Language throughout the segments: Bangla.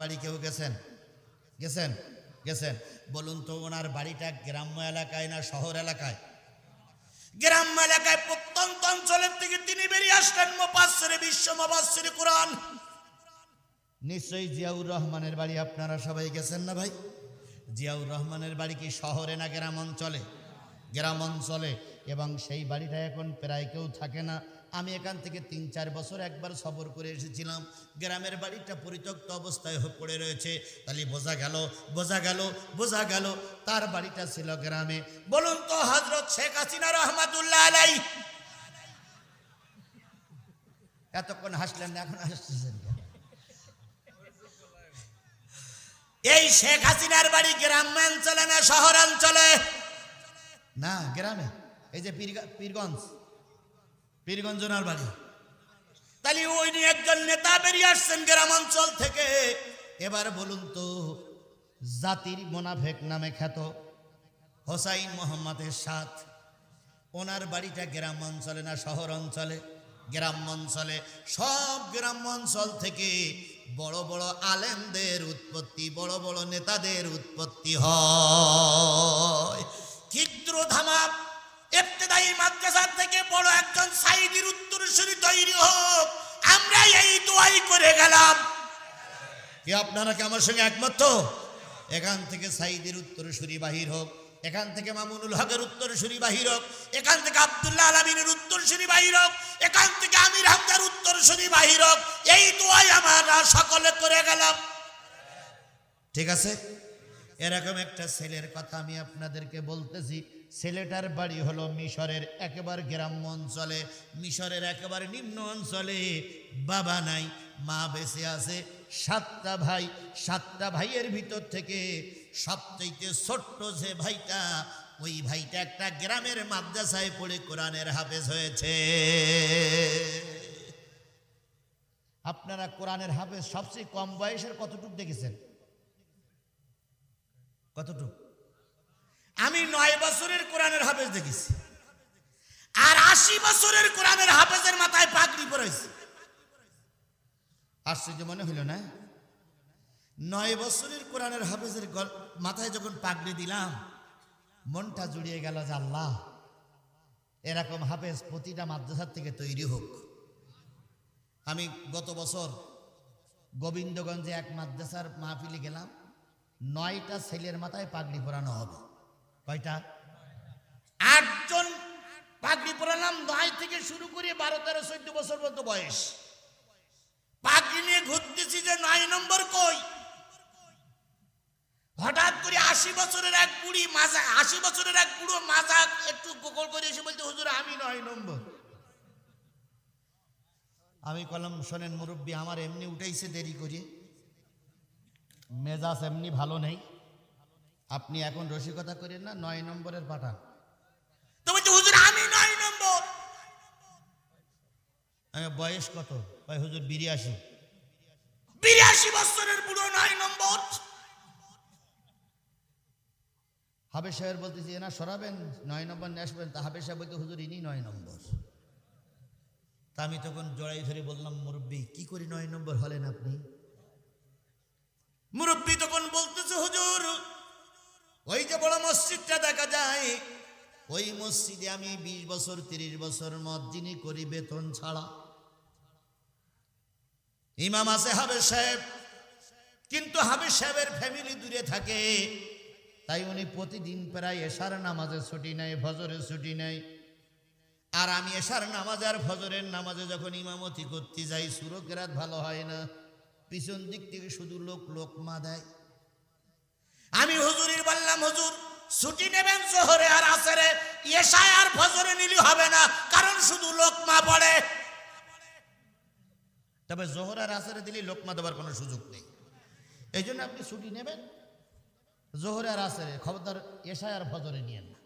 বাড়ি কেউ গেছেন? গেছেন? গেছেন। বলুন তো ওনার বাড়িটা গ্রাম্য এলাকায় না শহর এলাকায়? গ্রাম্য এলাকায় প্রত্যন্ত অঞ্চলের থেকে তিনি বেরিয়ে আসলেন মোপাশ্রে বিশ্ব মোপাশ্রে কোরআন। নিশ্চয়ই জিয়াউর রহমানের বাড়ি আপনারা সবাই গেছেন না ভাই? জিয়াউর রহমানের বাড়ি কি শহরে না গ্রাম অঞ্চলে? গ্রাম অঞ্চলে। এবং সেই বাড়িটা এখন প্রায় কেউ থাকে না। আমি এখান থেকে তিন চার বছর একবার সফর করে এসেছিলাম। গ্রামের বাড়িটা পরিত্যক্ত অবস্থায় পড়ে রয়েছে। তাহলে বোঝা গেল বোঝা গেল বোঝা গেল তার বাড়িটা ছিল গ্রামে। বলুন তো হজরত শেখ হাসিনা রহমাতুল্লাহ আলাই এতক্ষণ হাসলেন না, এখন হাসতেছেন এই শেখ হাসিনার বাড়ি গ্রামাঞ্চলে না শহরাঞ্চলে? না গ্রামে। এই যে পীরগঞ্জ। পীরগঞ্জ ওনার বাড়ি। তাহলে ওই নিয়ে একজন নেতা বেরিয়ে আসছেন গ্রামাঞ্চল থেকে। এবার বলুন তো জাতির মোনাফেক নামে খ্যাত হোসাইন মোহাম্মদের সাথ ওনার বাড়িটা গ্রাম অঞ্চলে না শহর অঞ্চলে গ্রাম অঞ্চলে সব গ্রাম অঞ্চল থেকে বড় বড় আলেমদের উৎপত্তি বড় বড় নেতাদের উৎপত্তি হয়। ক্ষিদ্র ধামা এফতেদায়ী মাদ্রাসা থেকে বড় একজন সাইদির উত্তরসূরি তৈরি হোক। আমরা এই দোয়াই করে গেলাম। কি, আপনারা কি আমার সঙ্গে একমত? এখান থেকে সাইদের উত্তরসূরি বাহির হোক, এখান থেকে মামুনুল হকের উত্তরসূরি বাহির হোক, এখান থেকে আব্দুল্লাহ আলমিনের উত্তরসূরি বাহির হোক, এখান থেকে আমির হামদার উত্তরসূরি বাহির হোক, এই দোয়াই আমরা সকলে করে গেলাম। ঠিক আছে? এরকম একটা ছেলের কথা আমি আপনাদেরকে বলতেছি। ছেলেটার বাড়ি হলো মিশরের একেবারে গ্রাম্য অঞ্চলে, মিশরের একেবারে নিম্ন অঞ্চলে। বাবা নাই, মা বেঁচে আছে, সাতটা ভাই, সাতটা ভাইয়ের ভিতর থেকে সবথেকে ছোট্ট যে ভাইটা, ওই ভাইটা একটা গ্রামের মাদ্রাসায় পড়ে কোরআনের হাফেজ হয়েছে। আপনারা কোরআনের হাফেজ সবচেয়ে কম বয়সের কতটুক দেখেছেন? কতটুক? আমি নয় বছরের কোরআনের হাফেজ দেখেছি। আর আশি বছরের কোরআনের হাফেজের মাথায় পাগড়ি পরেছি। আশ্চর্য মনে হইল না? নয় বছরের কোরআনের হাফেজের মাথায় যখন পাগড়ি দিলাম, মনটা জুড়িয়ে গেল যে আল্লাহ, এরকম হাফেজ প্রতিটা মাদ্রাসার থেকে তৈরি হোক। আমি গত বছর গোবিন্দগঞ্জে এক মাদ্রাসার মাহফিলে গেলাম, নয়টা ছেলের মাথায় পাগড়ি পরানো হবে। কয়টা? আটজন পাগড়ি পরালাম নয় থেকে শুরু করে বারো, তেরো, চোদ্দ বছর পর্যন্ত বয়স। পাগড়ি নিয়ে ঘুরতেছি যে নয় নম্বর কই? হঠাৎ করে আশি বছরের এক বুড়ি মাজা আশি বছরের এক বুড়ো মাজা একটু গোকল করে এসে বলতে, হুজুর, আমি নয় নম্বর। আমি কলম, শোনেন মুরব্বী, আমার এমনি উঠাইছে দেরি করে। মেজাজ এমনি ভালো নেই। আপনি এখন রসিকতা করেন না নয় নম্বরের পাঠান তো বলছে হুজুর আমি নয় নম্বর। আমি বয়স কত? হুজুর বিরিয়াশি বিরিয়াশি বছরের বুড়ো নয় নম্বর। হাবেশ সাহেব বলতেছি না সরাবেন নয় নম্বর নিয়ে আসবেন। তা হাবেশ সাহেব বলতে হুজুর ইনি নয় নম্বর। তা আমি তখন জড়াই ধরে বললাম মুরব্বী কি করি নয় নম্বর হলেন আপনি? মুরব্বী ওই যে বড় মসজিদটা দেখা যায়, ওই মসজিদে আমি বিশ বছর, তিরিশ বছর মসজিনি করি বেতন ছাড়া। ইমাম আছে হাবেজ সাহেব। কিন্তু হাবেজ সাহেবের ফ্যামিলি দূরে থাকে। তাই উনি প্রতিদিন প্রায় এশার নামাজে ছুটি নেয়, ফজরে ছুটি নেয়। আর আমি এশার নামাজ আর ফজরের নামাজে যখন ইমামতি করতে যাই সুরকেরাত ভালো হয় না। পিছন দিক থেকে শুধু লোক লোকমা দেয় আমি হুজুরির বললাম, হুজুর, ছুটি নেবেন জোহরে আর আসরে, এশায় আর ফজরে নিলি হবে না, কারণ শুধু লোকমা পড়ে। তবে জোহর আর আসরে দিলে লোকমা দেওয়ার কোনো সুযোগ নেই। এই জন্য আপনি ছুটি নেবেন, জোহরে আর আসরে, খবরদার এশায় আর ফজরে নিয়েন না।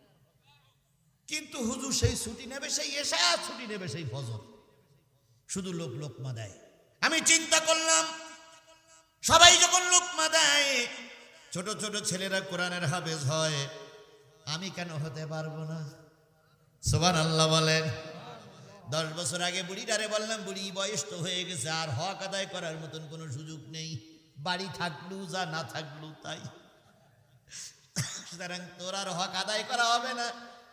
কিন্তু হুজুর সেই ছুটি নেবে, সেই এশায় আর ছুটি নেবে, সেই ফজর। শুধু লোক লোকমা দেয়। আমি চিন্তা করলাম, সবাই যখন লোকমা দেয় ছোট ছোট ছেলেরা কোরআনের হাফেজ হয়। আমি কেন হতে পারব না? সোবান আল্লাহ বলেন। দশ বছর আগে বুড়িটারে বললাম, বুড়ি, বয়স তো হয়ে গেছে, আর হক আদায় করার মতন কোনো সুযোগ নেই। বাড়ি থাকলু যা না থাকলু তাই। সুতরাং তোর আর হক আদায় করা হবে না।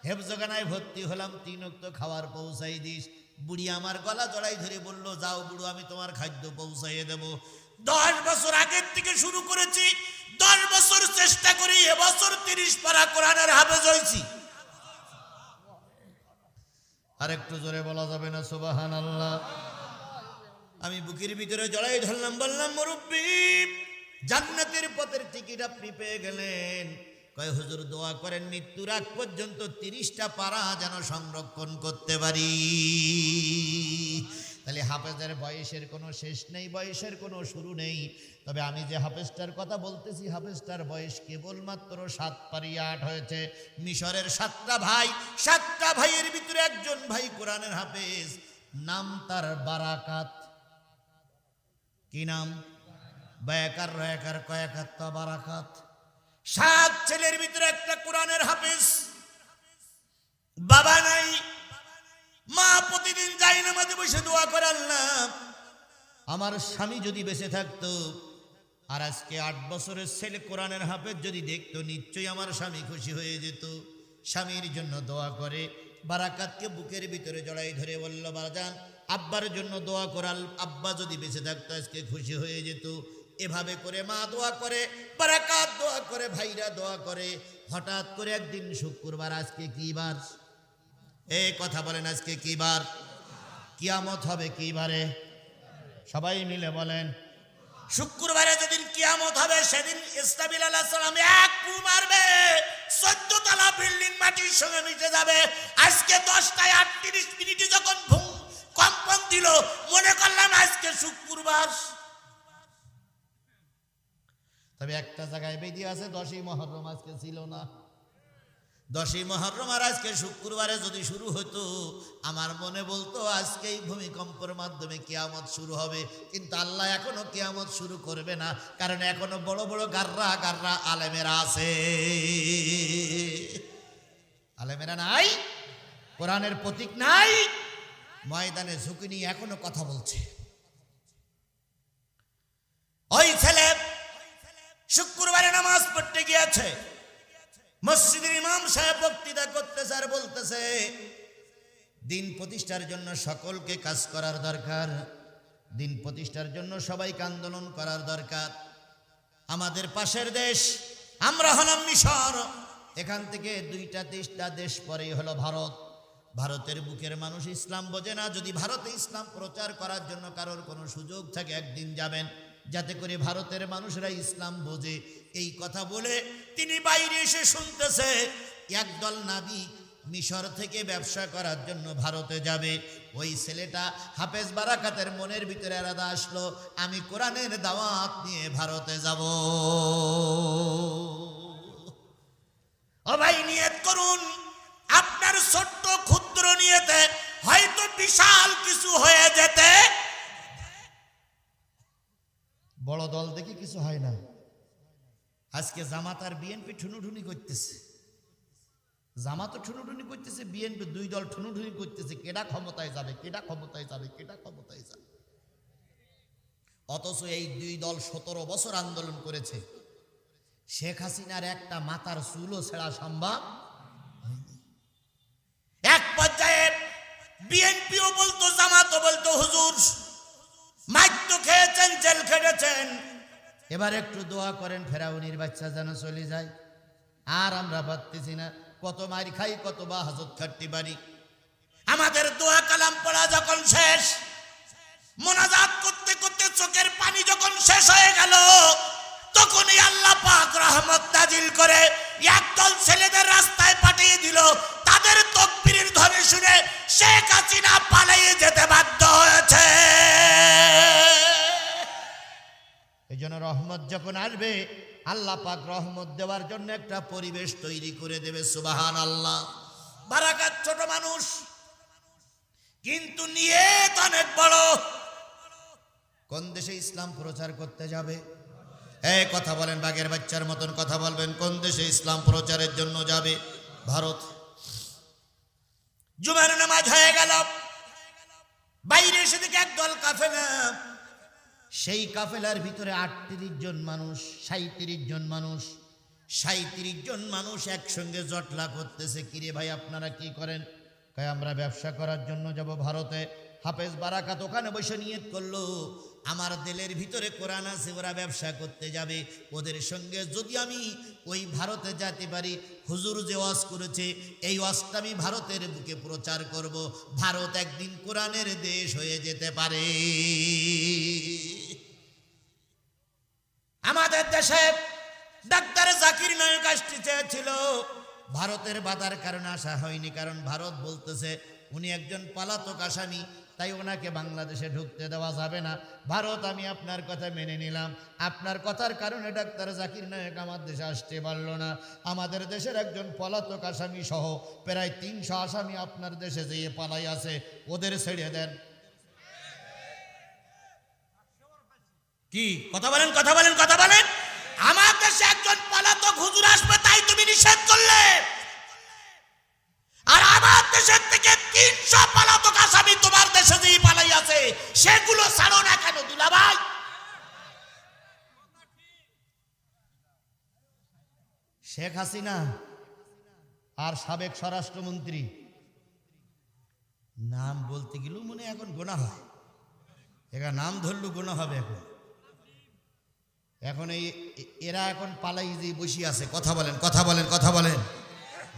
হেফজগানায় ভর্তি হলাম, তিন অক্ত খাবার পৌঁছাই দিস। বুড়ি আমার গলা জড়াই ধরে বলল, যাও বুড়ো, আমি তোমার খাদ্য পৌঁছাইয়ে দেব। দশ বছর আগের থেকে শুরু করেছি দশ বছর চেষ্টা করি এবছর তিরিশ পারা কোরআনের হাফেজ হয়েছি। আর একটু জোরে বলা যাবে না সুবাহান আল্লাহ আমি বুকের ভিতরে জড়াই ধরলাম বললাম মুরব্বী জান্নাতের পথের টিকিট আপনি পেয়ে গেলেন। কয় হুজুর দোয়া করেন মৃত্যুর আগ পর্যন্ত তিরিশটা পারা যেন সংরক্ষণ করতে পারি। তাহলে হাফেজের বয়সের কোনো শেষ নেই, বয়সের কোনো শুরু নেই। তবে আমি যে হাফেজটার কথা বলতেছি, হাফেজটার বয়স কেবলমাত্র সাত পারি আট হয়েছে। মিশরের সাতটা ভাই, সাতটা ভাইয়ের ভিতরে একজন ভাই কোরআনের হাফেজ। নাম তার বারাকাত। কি নাম? বয়াকার, রয়াকার কয়াকাত বারাকাত। সাত ছেলের ভিতরে একটা কোরআনের হাফিজ। বাবা নাই মা প্রতিদিন যাই নামাজে বসে দোয়া করে আল্লাহ আমার স্বামী যদি বেঁচে থাকতো, আর আজকে আট বছরের ছেলে কোরআনের হাফেজ যদি দেখতো, নিশ্চয়ই আমার স্বামী খুশি হয়ে যেত। স্বামীর জন্য দোয়া করে, বারাকাতকে বুকের ভিতরে জড়াই ধরে বলল, বারাজান, আব্বার জন্য দোয়া করাল। আব্বা যদি বেঁচে থাকতো, আজকে খুশি হয়ে যেত। এভাবে করে মা দোয়া করে, বারাকাত দোয়া করে, ভাইরা দোয়া করে। হঠাৎ করে একদিন শুক্রবার, আজকে কি বার? এই কথা বলেন আজকে কি বার? কিয়ামত হবে কি বারে? সবাই মিলে বলেন শুক্রবারে যেদিন কিয়ামত হবে সেদিন ইসলামিল আল্লাহ সালাম এক পু মারবে চোদ্দ তলা বিল্ডিং মাটির সঙ্গে মিশে যাবে। আজকে দশটায় আটত্রিশ মিনিটে যখন কম্পন দিল মনে করলাম আজকে শুক্রবার। তবে একটা জায়গায় বেদি আছে দশই মহরম আজকে ছিল না। দশই মহরম আর আজকে শুক্রবারে যদি শুরু হতো, আমার মনে বলতো, আজকেই ভূমিকম্পের মাধ্যমে কেয়ামত শুরু হবে। কিন্তু আল্লাহ এখনও কেয়ামত শুরু করবে না, কারণ এখনও বড় বড় গাররা গাররা আলেমেরা আছে। আলেমেরা নাই, কোরআনের প্রতীক নাই, ময়দানে ঝুঁকি নিয়ে এখনও কথা বলছে। ওই ছেলে শুক্রবারে নামাজ পড়তে গিয়েছে। মসজিদের ইমাম সাহেব বক্তৃতা করতেছে আর বলতেছে, দিন প্রতিষ্ঠার জন্য সকলকে কাজ করার দরকার, দিন প্রতিষ্ঠার জন্য সবাইকে আন্দোলন করার দরকার। আমাদের পাশের দেশ, আমরা হলাম মিশর। এখান থেকে দুইটা তিনটা দেশ পরেই হলো ভারত। ভারতের বুকের মানুষ ইসলাম বোঝে না, যদি ভারতে ইসলাম প্রচার করার জন্য কারোর কোনো সুযোগ থাকে, একদিন যাবেন। যাতে করে ভারতের মানুষরা ইসলাম বোঝে। এই কথা বলে তিনি বাইরে এসে শুনতেছে, একদল নাবি মিশর থেকে ব্যবসা করার জন্য ভারতে যাবে। ওই ছেলেটা হাফেজ বারাকাতের মনের ভিতরে আলাদা আসলো, আমি কোরআনের দাওয়াত নিয়ে ভারতে যাব। ও ভাই, নিয়ত করুন। কিছু হয় না। আজকে জামাত আর বিএনপি ঠুনুঠুনি করতেছে। জামাতও ঠুনুঠুনি করতেছে বিএনপি দুই দল ঠুনুঠুনি করতেছে, কেডা ক্ষমতায় যাবে, কেডা ক্ষমতায় যাবে, কেডা ক্ষমতায় যাবে। অথচ এই দুই দল সতেরো বছর আন্দোলন করেছে। শেখ হাসিনার একটা মাথার চুলও ছেঁড়া সম্ভব এক পর্যায়ে বিএনপিও বলতো, জামাতও বলতো, হুজুর তো খেয়েছেন, জেল খেটেছেন এবার একটু দোয়া করেন, ফেরাউনির বাচ্চা যেন চলে যায়। আর আমরা পারতেছি না, কত মার খাই, কত বা হাজত খাটতে পারি আমাদের দোয়া কালাম পড়া যখন শেষ, মোনাজাত করতে করতে চোখের পানি যখন শেষ হয়ে গেল, তখনই আল্লাহ পাক রহমত নাজিল করে একদল ছেলেদের রাস্তায় পাঠিয়ে দিল। তাদের তকবীরের ধ্বনি শুনে শেখ হাসিনা পালিয়ে যেতে বাধ্য হয়েছে রহমত যখন আসবে, আল্লাহ পাক রহমত দেওয়ার জন্য একটা পরিবেশ তৈরি করে দেবে সুবাহান আল্লাহ বারাকাত ছোট মানুষ, কিন্তু নিয়ে অনেক বড়। কোন দেশে ইসলাম প্রচার করতে যাবে? এই কথা বলেন বাগের বাচ্চার মতন কথা বলবেন, কোন দেশে ইসলাম প্রচারের জন্য যাবে? ভারত। জুমার নামাজ হয়ে গেল। বাইরে এসে থেকে একদল কাফেলা। সেই কাফেলার ভিতরে আটত্রিশ জন মানুষ সাঁত্রিশ জন মানুষ সাঁত্রিশ জন মানুষ একসঙ্গে জটলা করতেছে। কিরে ভাই, আপনারা কি করেন? কয়, আমরা ব্যবসা করার জন্য যাব ভারতে। হাফেজ বারাকাত ওখানে বসে নিয়ত করল, আমার দিলের ভিতরে কোরআন আছে, ওরা ব্যবসা করতে যাবে। ওদের সঙ্গে যদি আমি ওই ভারতে যেতে পারি, হুজুর যে ওয়াজ করেছে, এই ওয়াজটা আমি ভারতের বুকে প্রচার করব। ভারত একদিন কোরআনের দেশ হয়ে যেতে পারে। আমাদের দেশে ডাক্তার জাকির নায়ক আসতে চেয়েছিল। ভারতের বাধার কারণে আসা হয়নি, কারণ ভারত বলতেছে, উনি একজন পালাতক আসামি তাই ওনাকে বাংলাদেশে ঢুকতে দেওয়া যাবে না। ভারত, আমি আপনার কথা মেনে নিলাম। আপনার কথার কারণে ডাক্তার জাকির নায়ক আমার দেশে আসতে পারল না। আমাদের দেশের একজন পলাতক আসামি সহ প্রায় তিনশো আসামি আপনার দেশে যেয়ে পালাই আছে। ওদের ছেড়ে দেন। কি? কথা বলেন কথা বলেন কথা বলেন। আমার দেশে একজন পলাতক হুজুর আসবে, তাই তুমি নিষেধ করলে। আর আমার দেশের থেকে তিনশো পলাতক সেগুলো ছাড়ো না কেন, দুলাভাই? শেখ হাসিনা আর সাবেক স্বরাষ্ট্রমন্ত্রী। নাম বলতে গেলেও মনে এখন গোনা হয়। এরা নাম ধরলু গোনা হবে এখন। এখন এই এরা এখন পালাই যে বসে আছে, কথা বলেন কথা বলেন কথা বলেন।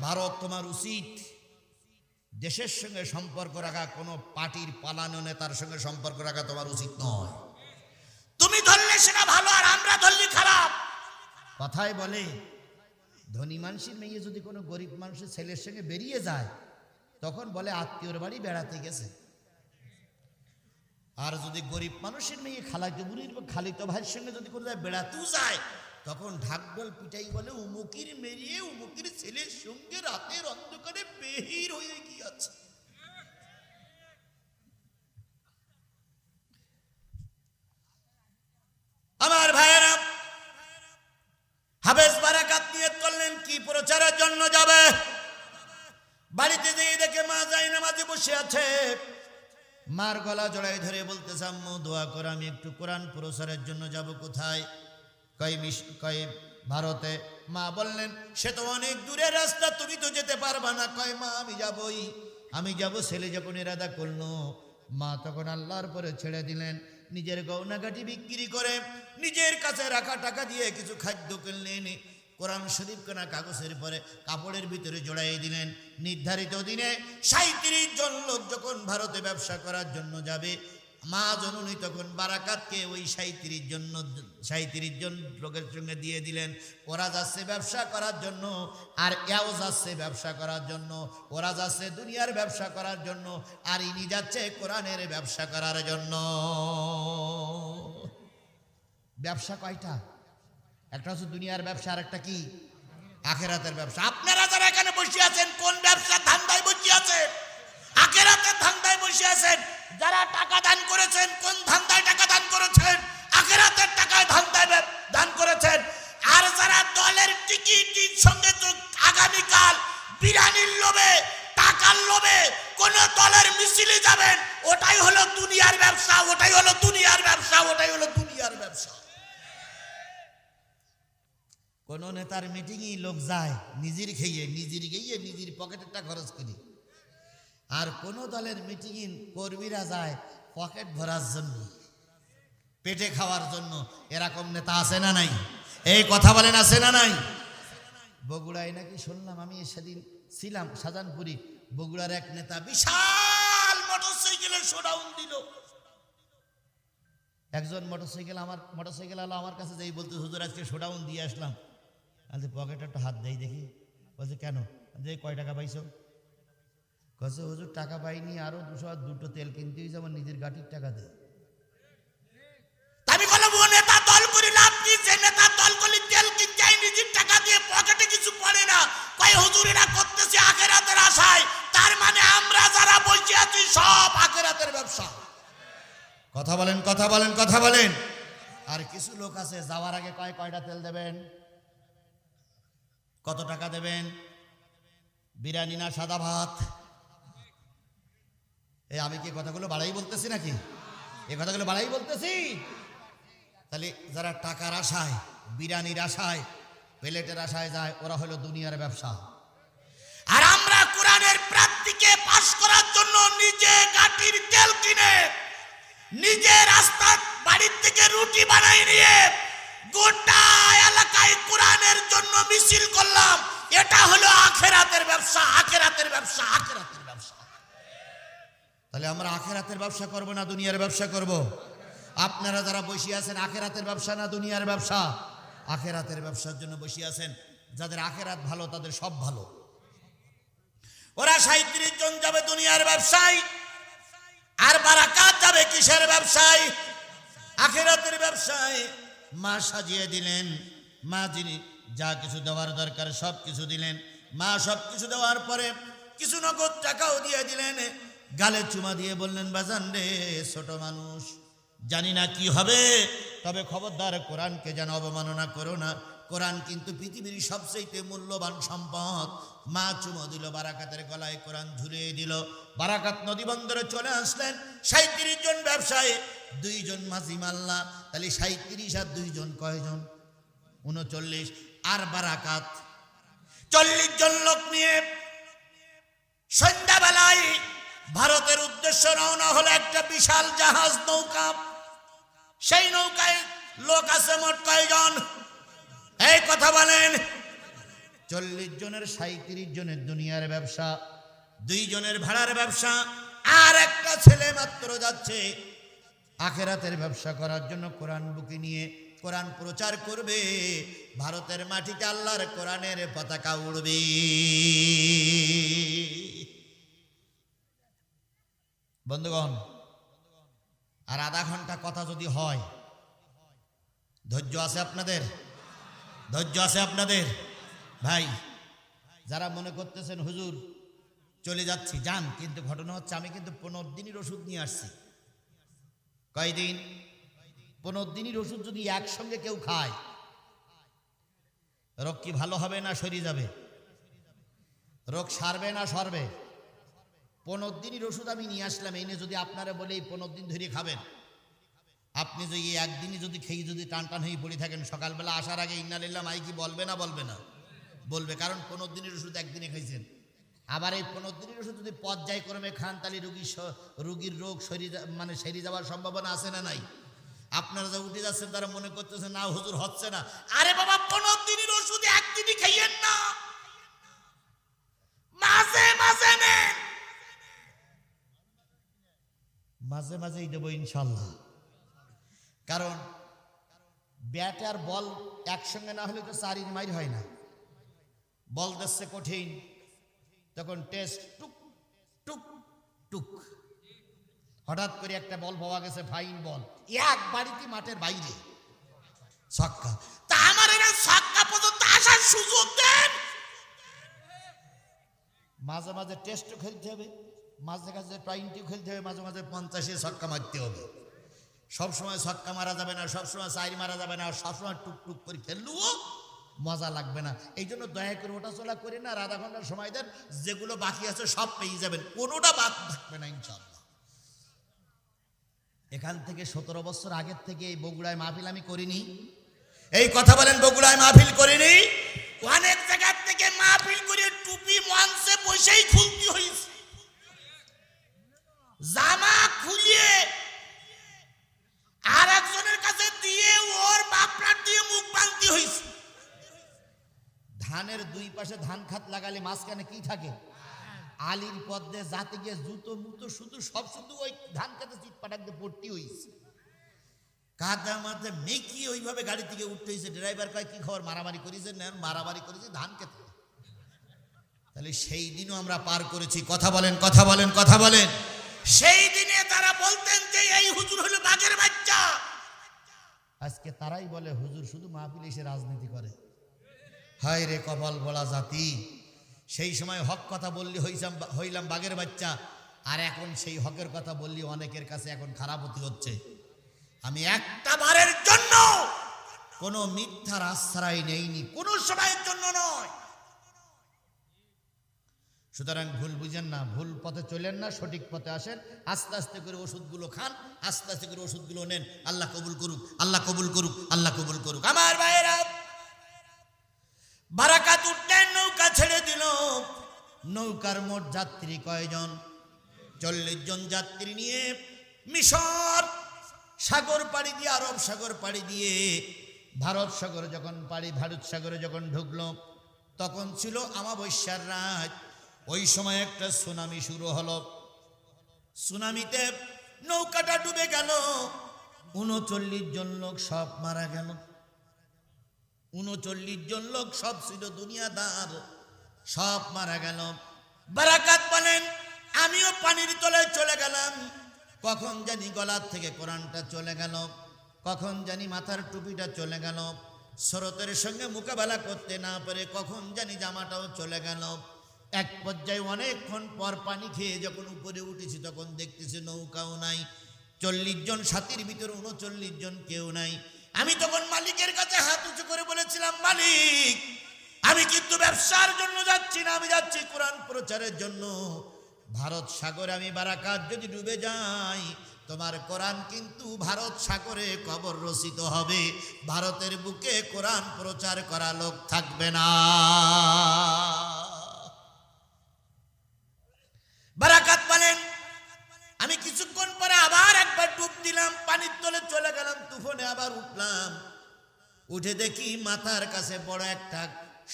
ভারত তোমার উচিত। দেশের সঙ্গে সম্পর্ক রাখা, কোনো পার্টির পালানো নেতার সঙ্গে সম্পর্ক রাখা তোমার উচিত নয়। তুমি ধরলে সেটা ভালো আর আমরা ধরলে খারাপ। কথায় বলে, ধনী মানুষের মেয়ে যদি কোনো গরিব মানুষের ছেলের সঙ্গে বেরিয়ে যায়, তখন বলে, আত্মীয়র বাড়ি বেড়াতে গেছে। আর যদি গরিব মানুষের মেয়ে খালাকে বুড়ির, খালিতো ভাইয়ের সঙ্গে যদি কোনো বেড়াতেও যায় তখন ঢাকডোল পিটাই বলে, উমুকির মেরিয়ে উমুকির ছেলের সঙ্গে রাতের অন্ধকারে বেহির হয়ে গিয়েছে। আমার ভাইয়েরা হাবেজ বারাকাত নিয়ে করলেন, কি প্রচারের জন্য যাবে? বাড়িতে যেয়ে দেখে মা যাই নামাজে বসে আছে। মার গলা জড়াই ধরে বলতেছে, আম্মু দোয়া কর, আমি একটু কোরআন প্রসারের জন্য যাব কোথায়? ভারতে? মা বললেন, সে তো অনেক দূরের রাস্তা, তুমি তো যেতে পারবা না। কয়, মা, আমি যাবই। আমি যাব ছেলে যখন এরাদা করল। মা তখন আল্লাহর পরে ছেড়ে দিলেন। নিজের গৌনাগাটি বিক্রি করে নিজের কাছে রাখা টাকা দিয়ে কিছু খাদ্য কিনলেন। কোরআন শরীফ কেনা কাগজের পরে কাপড়ের ভিতরে জড়াই দিলেন। নির্ধারিত দিনে সাঁত্রিশ জন লোক যখন ভারতে ব্যবসা করার জন্য যাবে মা জননী তখন বারাকাতকে ওই সাঁত্রিশ জন সাঁত্রিশ জন লোকের সঙ্গে দিয়ে দিলেন। ওরা যাচ্ছে ব্যবসা করার জন্য আর এও যাচ্ছে ব্যবসা করার জন্য। ওরা যাচ্ছে দুনিয়ার ব্যবসা করার জন্য আর ইনি যাচ্ছে কোরআনের ব্যবসা করার জন্য। ব্যবসা কয়টা? একটা হচ্ছে দুনিয়ার ব্যবসা আর একটা কি? আখেরাতের ব্যবসা। আপনারা যারা এখানে বসে আছেন, কোন ব্যবসা ধান্দায় বসে আছেন? আখেরাতের ধান্দায় বসে আছেন? যারা টাকা দান করেছেন, কোন ধান্দায় টাকা দান করেছেন? আখেরাতের টাকায় ধান্দায় দান করেছেন। আর যারা দলের টিকিটির সঙ্গে আগামীকাল বিরানির লোভে, টাকার লোভে কোন দলের মিছিলে যাবেন, ওটাই হলো দুনিয়ার ব্যবসা, ওটাই হলো দুনিয়ার ব্যবসা, ওটাই হলো দুনিয়ার ব্যবসা। কোন নেতার মিটিংই লোক যায়, নিজের খেয়ে, নিজের গিয়ে নিজের পকেটেরটা খরচ করি। আর কোন দলের মিটিংয়ে কর্মীরা যায় পকেট ভরার জন্য। পেটে খাওয়ার জন্য। এরকম নেতা আছে না নাই? এই কথা বলেন, আছে না নাই? বগুড়ায় নাকি শুনলাম, আমি সেদিন ছিলাম সাজানপুরি, বগুড়ার এক নেতা বিশাল মোটরসাইকেলে শোডাউন দিল। একজন মোটরসাইকেল আমার, মোটরসাইকেল আলো আমার কাছে যেই বলতে, হুজুর, আজকে শোডাউন দিয়ে আসলাম। আজ পকেটে একটা হাত দেই দেখি। বলছে, কেন? যে কয় টাকা পাইছো? কছে হুজুর টাকা পাইনি আরও দুশো আর দুটো তেল কিনতে হয়েছে আমার নিজের গাড়ির টাকা দে। আমি বললাম ও নেতা দল করি লাভ কি? যে নেতা দল করি তেল কিনতে নিজের টাকা দিয়ে পকেটে কিছু পড়ে না। কয় হুজুর এরা করতেছে আখেরাতের আশায়। তার মানে আমরা যারা বলছি আছি সব আখেরাতের ব্যবসা। কথা বলেন কথা বলেন কথা বলেন। আর কিছু লোক আছে যাওয়ার আগে কয় কয়টা তেল দেবেন? কত টাকা দেবেন? বিরিয়ানি না সাদা ভাত। এই আমি কি কথাগুলো বাড়াই বলতেছি নাকি? এই কথাগুলো বাড়াই বলতেছি? তাহলে যারা টাকার আশায়, বিরিয়ানির আশায়, প্লেটের আশায় যায়, ওরা হলো দুনিয়ার ব্যবসা। আর আমরা কোরআনের প্রার্থীকে পাশ করার জন্য নিজে গাটির তেল কিনে, নিজে রাস্তা বাড়ির থেকে রুটি বানাই নিয়ে গোটা এলাকায় কোরআনের জন্য মিছিল করলাম। এটা হলো আখেরাতের ব্যবসা আখেরাতের ব্যবসা, আখেরাতের তাহলে আমরা আখেরাতের ব্যবসা করব না দুনিয়ার ব্যবসা করব? আপনারা যারা বসে আছেন, আখেরাতের ব্যবসা না দুনিয়ার ব্যবসা? আখেরাতের ব্যবসার জন্য বসে আছেন, যাদের আখেরাত ভালো, তাদের সব ভালো। ওরা সাঁত্রিশ জন যাবে দুনিয়ার ব্যবসায়, আর বারা বারাকাত যাবে কিসের ব্যবসায়? আখেরাতের ব্যবসায়। মা সাজিয়ে দিলেন, মা যিনি যা কিছু দেওয়ার দরকার সব কিছু দিলেন, মা সব কিছু দেওয়ার পরে কিছু নগদ টাকাও দিয়ে দিলেন গালে চুমা দিয়ে বললেন, বাজান রে, ছোট মানুষ, জানি না কি হবে, তবে খবরদার কোরআনকে যেন অবমাননা করো না। কোরআন কিন্তু পৃথিবীর সবচেয়ে মূল্যবান সম্পদ। মা চুমো দিল, বারাকাতের গলায় কোরআন ঝুলিয়ে দিল। বারাকাত নদী বন্দরে চলে আসলেন সাঁত্রিশ জন ব্যবসায়ী দুইজন মাঝি মাল্লা, তাহলে সাঁত্রিশ আর দুইজন কয়জন? উনচল্লিশ। আর বারাকাত, চল্লিশ জন লোক নিয়ে সন্ধ্যাবেলায় ভারতের উদ্দেশ্য রওনা হলো একটা বিশাল জাহাজ নৌকা। সেই নৌকায় লোক আছে মোট কয়জন? এই কথা বলেন। চল্লিশ জনের সাঁত্রিশ জনের দুনিয়ার ব্যবসা, দুই জনের ভাড়ার ব্যবসা, আর একটা ছেলে মাত্র যাচ্ছে। আখেরাতের ব্যবসা করার জন্য কোরআন বুকে নিয়ে কোরআন প্রচার করবে। ভারতের মাটিতে আল্লাহর কোরআনের পতাকা উড়বে। বন্ধুগণ, আর আধা ঘণ্টা কথা যদি হয়, ধৈর্য আছে আপনাদের? ধৈর্য আছে আপনাদের? ভাই, যারা মনে করতেছেন, হুজুর, চলে যাচ্ছি, যান। কিন্তু ঘটনা হচ্ছে, আমি কিন্তু পনেরো দিনের ওষুধ নিয়ে আসছি। কয়দিন? পনেরো দিনের ওষুধ যদি একসঙ্গে কেউ খায়, রোগ কি ভালো হবে না সরি যাবে? রোগ সারবে না সরবে? পনেরো দিনের ওষুধ আমি নিয়ে আসলাম এনে যদি আপনারা বলে এই পনেরো দিন ধরে খাবেন। আপনি যদি একদিনই যদি খেয়ে যদি টান টান হয়ে পড়ে থাকেন, সকালবেলা আসার আগে ইন্নালিল্লাহ মাই কি বলবে না বলবে না? বলবে, কারণ পনেরো দিনের ওষুধ একদিনে খাইছেন। আবার এই পনেরো দিনের ওষুধ যদি পর্যায়ক্রমে খান, তাহলে রুগীর রুগীর রোগ শরীর মানে সেরে যাওয়ার সম্ভাবনা আছে না নাই? আপনারা যা উঠে যাচ্ছেন, তারা মনে করতেছেন না, হুজুর, হচ্ছে না। আরে বাবা পনেরো দিনের ওষুধ একদিনই খাইয়েন না। মাঝে মাঝে নেন। মাঝে মাঝেই দেবো ইনশাল্লাহ। কারণ ব্যাট আর বল একসঙ্গে না হলে তো চারির মাইর হয় না। বল দিচ্ছে কঠিন। তখন টেস্ট টুক টুক টুক। হঠাৎ করে একটা বল পাওয়া গেছে, ফাইন বল। এক বাড়িতে মাঠের বাইরে। ছক্কা। তা আমার এরা ছক্কা পর্যন্ত আসার সুযোগ দেন। মাঝে মাঝে টেস্টও খেলতে হবে। মাঝে মাঝে টোয়েন্টিও খেলতে হবে, মাঝে মাঝে পঞ্চাশে ছক্কা মারতে হবে। সব সময় ছক্কা মারা যাবে না, সব সময় চারি মারা যাবে না, সব সময় টুক টুক করে খেললেও মজা লাগবে না। এই জন্য দয়া করে ওটা চলা করে না আধা ঘণ্টার সময় দেন, যেগুলো বাকি আছে সব পেয়ে যাবেন। কোনোটা বাদ থাকবে না ইনশাল্লাহ এখান থেকে সতেরো বছর আগের থেকে এই বগুড়ায় মাহফিল আমি করিনি। এই কথা বলেন, বগুড়ায় মাহফিল করিনি। অনেক জায়গার থেকে মাহফিল করে টুপি মঞ্চে বসেই খুলতে হয়েছে। জামা খুলিয়ে আর একজনের কাছে দিয়ে ওর বাপরার দিয়ে মুখ বাঁধতে হয়েছে ধানের দুই পাশে ধান খাত লাগালে মাঝখানে কি থাকে? আলির পদ্মে যাতে গিয়ে জুতো, মুতো শুধু সব শুধু ওই ধান খেতে চিট পাটাক দিয়ে ভর্তি হয়েছে কাদা মাথে মেকি ওইভাবে গাড়ি থেকে উঠতে হয়েছে ড্রাইভার কয়, কি খবর? মারামারি করেছে না? মারামারি করেছে ধান খেতে। তাহলে সেই দিনও আমরা পার করেছি। কথা বলেন কথা বলেন কথা বলেন। সেই দিনে তারা বলতেন যে, এই হুজুর হলো বাঘের বাচ্চা। আজকে তারাই বলে, হুজুর, শুধু মাহফিল এসে রাজনীতি করে। হায় রে কপাল বলা জাতি। সেই সময় হক কথা বললি হইসাম, হইলাম বাঘের বাচ্চা। আর এখন সেই হকের কথা বললি অনেকের কাছে এখন খারাপ হতে হচ্ছে। আমি একটা বারের জন্য কোনো মিথ্যার আশ্রয় নেইনি, কোনো সময়ের জন্য নয়। সুতরাং ভুল বুঝেন না, ভুল পথে চলেন না, সঠিক পথে আসেন। আস্তে আস্তে করে ওষুধগুলো খান, আস্তে আস্তে করে ওষুধগুলো নেন। আল্লাহ কবুল করুক, আল্লাহ কবুল করুক, আল্লাহ কবুল করুক। আমার ভাইয়েরা, বারাকাত উঠলেন নৌকা ছেড়ে দিল। নৌকার মোট যাত্রী কয়জন? চল্লিশ জন যাত্রী নিয়ে মিশর, সাগর পাড়ি দিয়ে, আরব সাগর পাড়ি দিয়ে, ভারত সাগর যখন পাড়ি, ভারত সাগরে যখন ঢুকলো, তখন ছিল আমাবস্যার রাত। ওই সময় একটা সুনামি শুরু হলো। সুনামিতে নৌকাটা ডুবে গেল। উনচল্লিশ জন লোক সব মারা গেল। উনচল্লিশ জন লোক সব ছিল দুনিয়াদার, সব মারা গেল। বারাকাত বলেন, আমিও পানির তলায় চলে গেলাম। কখন জানি গলার থেকে কোরআনটা চলে গেল। কখন জানি মাথার টুপিটা চলে গেল। স্রোতের সঙ্গে মোকাবেলা করতে না পারে কখন জানি জামাটাও চলে গেল। এক পর্যায়ে অনেকক্ষণ পর পানি খেয়ে যখন উপরে উঠেছি, তখন দেখতেছি নৌকাও নাই। চল্লিশ জন সাথীর ভিতরে উনচল্লিশ জন কেউ নাই। আমি তখন মালিকের কাছে হাত উঁচু করে বলেছিলাম, মালিক, আমি কিন্তু ব্যবসার জন্য যাচ্ছি না, আমি যাচ্ছি কোরআন প্রচারের জন্য। ভারত সাগরে আমি বারাকাত, যদি ডুবে যাই, তোমার কোরআন কিন্তু ভারত সাগরে কবর রচিত হবে। ভারতের বুকে কোরআন প্রচার করা লোক থাকবে না বারাকাত বলেন আমি কিছুক্ষণ পরে আবার একবার ডুব দিলাম পানির তলে চলে গেলাম তুফনে আবার উঠলাম উঠে দেখি মাথার কাছে বড় একটা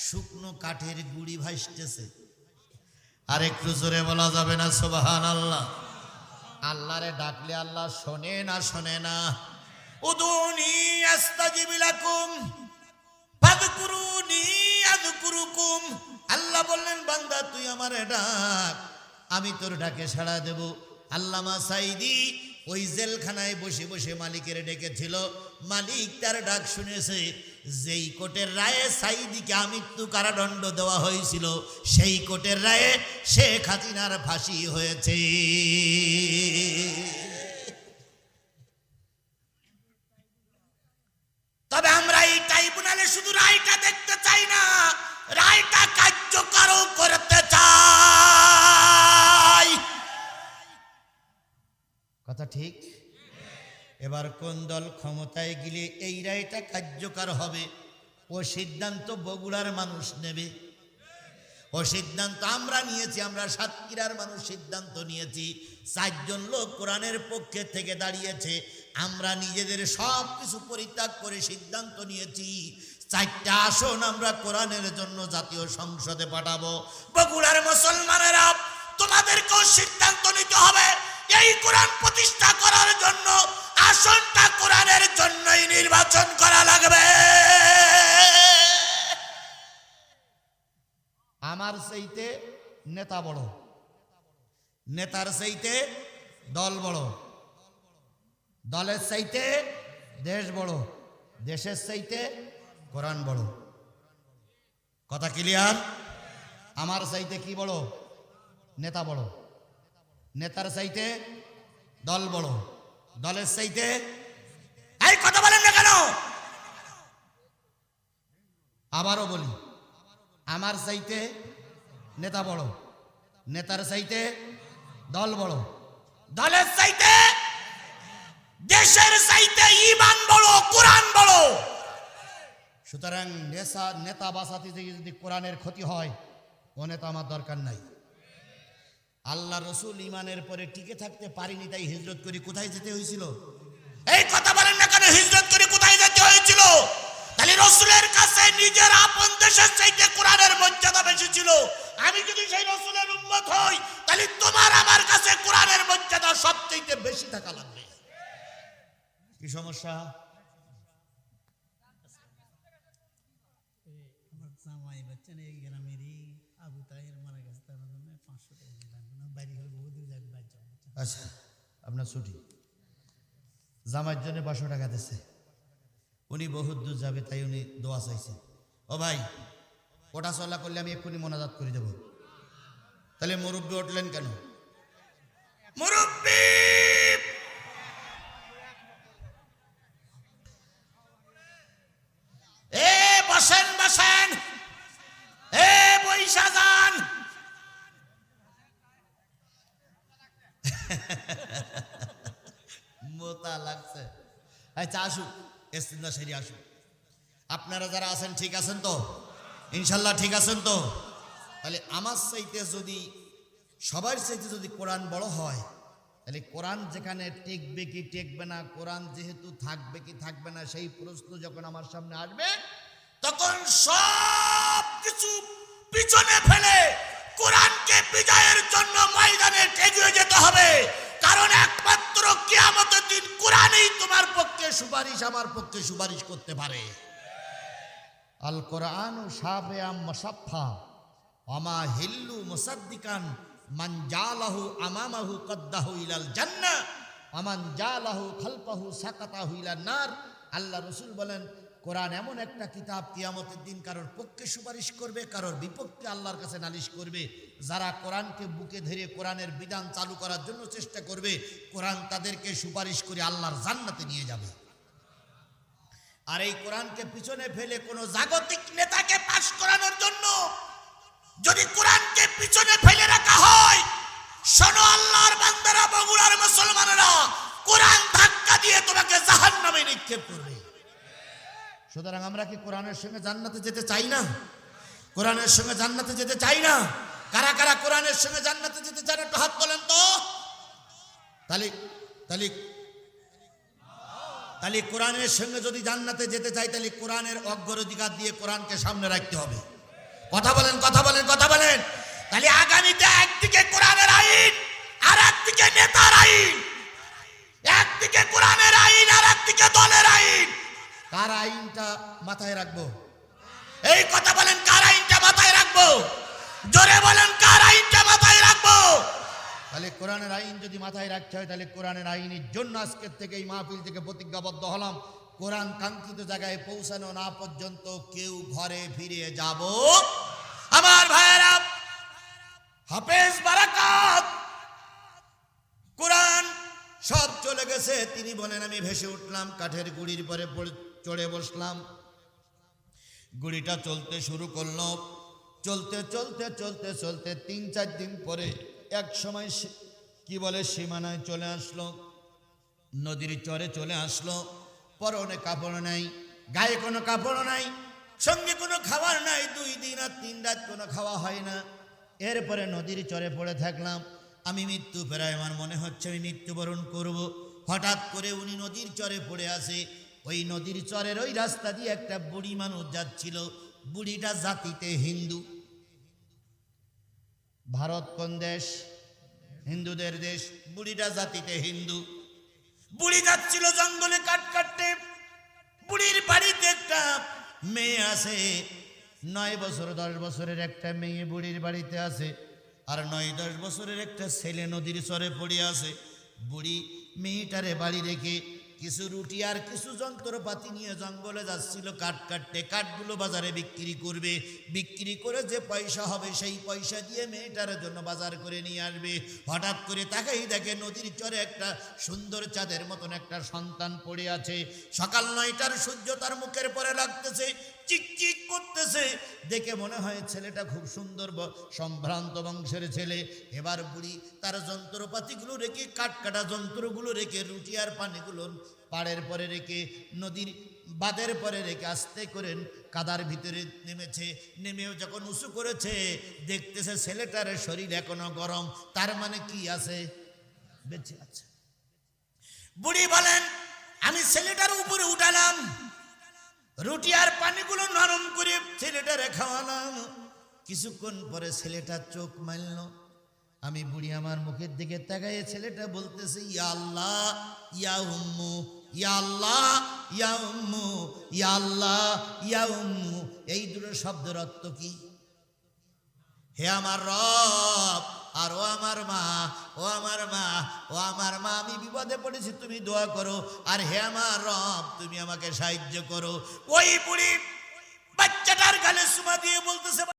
শুকনো কাঠের গুড়ি ভাসতেছে। আর একটু জোরে বলা যাবে না সোবাহান আল্লাহ আল্লাহরে ডাকলে আল্লাহ শোনে না শোনে না। আল্লাহ বললেন, বান্দা, তুই আমারে ডাক, আমি তোর ডাকে সাড়া দেব। আল্লামা সাইদি ওই জেলখানায় বসে বসে মালিকের ডেকেছিল। মালিক তার ডাক শুনেছে, যেই কোর্টের রায়ে সাইদিকে আমৃত্যু কারাদণ্ড দেওয়া হয়েছিল, সেই কোর্টের রায়ে শেখ হাসিনার ফাঁসি হয়েছে। ঠিক? এবার কোন দল ক্ষমতায় গেলে এই রায়টা কার্যকর হবে? ও সিদ্ধান্ত বগুড়ার মানুষ নেবে। ও সিদ্ধান্ত আমরা নিয়েছি, আমরা সাতক্ষীরার মানুষ সিদ্ধান্ত নিয়েছি। চারজন লোক কোরআনের পক্ষে থেকে দাঁড়িয়েছে। আমরা নিজেদের সব কিছু পরিত্যাগ করে সিদ্ধান্ত নিয়েছি, চারটা আসন আমরা কোরআনের জন্য জাতীয় সংসদে পাঠাবো। বগুড়ার মুসলমানেরা, তোমাদেরকেও সিদ্ধান্ত নিতে হবে। এই কোরআন প্রতিষ্ঠা করার জন্য, আসনটা কোরআনের জন্যই নির্বাচন করা লাগবে। আমার সেইতে নেতা বড়। নেতার সেইতে দল বড়। দলের চাইতে দেশ বড়। দেশের চাইতে কোরআন বড়। কথা ক্লিয়ার আমার চাইতে কি বড়? নেতা বড়। নেতার চাইতে দল বড়, দলের চাইতে এই কথা বলেন না কেন? আবারও বলি, আমার চাইতে নেতা বড়, নেতার চাইতে দল বড়, দলের চাইতে দেশের চাইতে ইমান বড়, কোরআন বড়। সুতরাং নেশা, নেতা গিয়ে যদি কোরআনের ক্ষতি হয়, ও নেতা আমার দরকার নাই। আল্লাহ রসুল ইমানের পরে টিকে থাকতে পারিনি, তাই হিজরত করে কোথায় যেতে হয়েছিল? এই কথা বলেন না কেন? হিজরত করে কোথায় যেতে হয়েছিল? তাহলে রসুলের কাছে নিজের আপন দেশের চাইতে কোরআনের মর্যাদা বেশি ছিল। আমি যদি সেই রসুলের উন্মত হই, তাহলে তোমার আমার কাছে কোরআনের মর্যাদা সবচেয়ে বেশি থাকা লাগবে। কি সমস্যা? আমার বাচ্চা এই গ্রামেরই আবু তাহের মারা গেছে তার জন্য পাঁচশো টাকা দিলাম না বাড়ি হলে বহু দূর যাবে বাচ্চা আচ্ছা আপনার ছুটি। জামার জন্য পাঁচশো টাকা দিচ্ছে উনি বহুত দূর যাবে, তাই উনি দোয়া চাইছে। ও ভাই, ওটা চলা করলে আমি এক্ষুনি মোনাজাত করে দেব। তাহলে মুরব্বী উঠলেন কেন? মুরব্বী! এ বসেন বসেন। এ বৈশা যান মোতা লাগছে। আচ্ছা আসুক। এস্তিন্দা সেরি আসুক। আপনারা যারা আছেন, ঠিক আছেন তো? ইনশাল্লাহ ঠিক আছেন তো? তাহলে আমার চাইতে যদি, সবার চাইতে যদি কোরআন বড় হয়, তাহলে কোরআন যেখানে টেকবে কি টেকবে না, কোরআন যেহেতু থাকবে কি থাকবে না, সেই প্রশ্ন যখন আমার সামনে আসবে, তখন সব কিছু পিছনে ফেলে কোরআনকে বিজয়ের জন্য ময়দানে এগিয়ে যেতে হবে। কারণ একমাত্র কিয়ামতের দিন কোরআনই তোমার পক্ষে সুপারিশ, আমার পক্ষে সুপারিশ করতে পারে। আল কোরআন সাবেয়াম মসাফা অমা হিল্লু মুসাদ্দিকান, মান জালাহু আমামাহু কদ্দাহু ইলাল জান্নাহ আমান জালাহু খালপাহু সাকাতাহু ইলান নার। আল্লাহ রসুল বলেন কোরআন এমন একটা কিতাব কিয়ামতের দিন কারোর পক্ষে সুপারিশ করবে, কারোর বিপক্ষে আল্লাহর কাছে নালিশ করবে। যারা কোরআনকে বুকে ধরে কোরআনের বিধান চালু করার জন্য চেষ্টা করবে, কোরআন তাদেরকে সুপারিশ করে আল্লাহর জান্নাতে নিয়ে যাবে। আর এই কোরআনকে পিছনে ফেলে কোনো জাগতিক নেতাকে পাশ করানোর জন্য যদি কোরআনকে পিছনে ফেলে রাখা হয়, শোনো আল্লাহর বান্দারা, বগুড়ার মুসলমানেরা, কোরআন ধাক্কা দিয়ে তোমাকে জাহান নামে নিক্ষেপ করবে। সুতরাং আমরা কি কোরআনের সঙ্গে জান্নাতে যেতে চাই না? কোরআনের সঙ্গে জান্নাতে যেতে চাই না? কারা কারা কোরআনের সঙ্গে জান্নাতে যেতে চান একটু হাত তোলেন তো। তাহলে তাহলে তাহলে কোরআনের সঙ্গে যদি জান্নাতে যেতে চাই, তাহলে কোরআনের অগ্রাধিকার দিয়ে কোরআনকে সামনে রাখতে হবে। কথা বলেন কথা বলেন কথা বলেন। তাহলে আগামীতে একদিকে কোরআনের আইন আর একদিকে নেতার আইন, একদিকে কোরআনের আইন আর একদিকে দলের আইন। কার আইনটা মাথায় রাখব? এই কথা বলেন, কার আইনটা মাথায় রাখব? জোরে বলেন, কার আইনটা মাথায় রাখব? তাহলে কোরআনের আইন যদি মাথায় রাখতে হয়, তাহলে কোরআনের আইনের জন্য আজকের থেকে এই মাহফিল থেকে প্রতিজ্ঞাবদ্ধ হলাম। কোরআন কাঙ্ক্ষিত জায়গায় পৌঁছানো না পর্যন্ত কেউ ঘরে ফিরে যাব। আমার ভাইয়েরা, হাফেজ বারাকাত। কোরআন সব চলে গেছে। তিনি বলেন, আমি ভেসে উঠলাম কাঠের গুড়ির পরে চড়ে বসলাম। গুড়িটা চলতে শুরু করল। চলতে চলতে চলতে চলতে তিন, চার দিন পরে এক সময় কি বলে, সীমানায় চলে আসলো। নদীর চরে চলে আসলো। পরনে কাপড় নাই, গায়ে কোনো কাপড় নাই, সঙ্গে কোনো খাবার নাই, দুই দিন আর তিন রাত কোনো খাওয়া হয় না। এরপরে নদীর চরে পড়ে থাকলাম। আমি মৃত্যু প্রায় আমার মনে হচ্ছে আমি মৃত্যুবরণ করব। হঠাৎ করে উনি নদীর চরে পড়ে আসে। ওই নদীর চরের ওই রাস্তা দিয়ে একটা বুড়ি মানুষ যাচ্ছিল। বুড়িটা জাতিতে হিন্দু। ভারত কোন দেশ? হিন্দুদের দেশ। বুড়িটা জাতিতে হিন্দু। বুড়ি যাচ্ছিল জঙ্গলে কাট কাটতে। বুড়ির বাড়িতে একটা মেয়ে আছে। নয় বছর, দশ বছরের একটা মেয়ে বুড়ির বাড়িতে আছে। আর নয়, দশ বছরের একটা ছেলে নদীর চরে পড়ে আছে। বুড়ি মেয়েটারে বাড়ি রেখে কিছু রুটি আর কিছু যন্ত্রপাতি নিয়ে জঙ্গলে যাচ্ছিল, কাঠ কাটতে। কাঠগুলো বাজারে বিক্রি করবে। বিক্রি করে যে পয়সা হবে, সেই পয়সা দিয়ে মেয়েটার জন্য বাজার করে নিয়ে আসবে। হঠাৎ করে তাকেই দেখে নদীর চরে একটা সুন্দর চাঁদের মতন একটা সন্তান পড়ে আছে। সকাল নয়টার সূর্য তার মুখের পরে লাগতেছে। চিকচিক করতেছে। দেখে মনে হয় ছেলেটা খুব সুন্দর সম্ভ্রান্ত বংশের ছেলে। এবার বুড়ি তার যন্ত্রপাতিগুলো রেখে, কাটকাটা যন্ত্রগুলো রেখে, রুটি আর পানিগুলো পাড়ের পরে রেখে, নদীর বাদের পরে রেখে আস্তে করে কাদার ভিতরে নেমেছে। নেমেও যখন উঁচু করেছে, দেখতেছে ছেলেটার শরীর এখনও গরম। তার মানে কি আছে? বেঁচে আছে। বুড়ি বলেন, আমি ছেলেটার উপরে উঠালাম। রুটি আর পানিগুলো নরম করে ছেলেটারে খাওয়ালাম। কিছুক্ষণ পরে ছেলেটা চোখ মারল। আমি বুড়ি আমার মুখের দিকে তাকাইয়ে ছেলেটা বলতেছে, ইয়া আল্লাহ, ইয়া উম্মু, ইয়া আল্লাহ, ইয়া উম্মু, ইয়া আল্লাহ, ইয়া উম্মু। এই দুটো শব্দের অর্থ কি? হে আমার রব, আর ও আমার মা, ও আমার মা, ও আমার মা, আমি বিপদে পড়েছি, তুমি দোয়া করো। আর হে আমার রব, তুমি আমাকে সাহায্য করো। ওই বুড়ি বাচ্চাটার গালে সুমা দিয়ে বলতেছে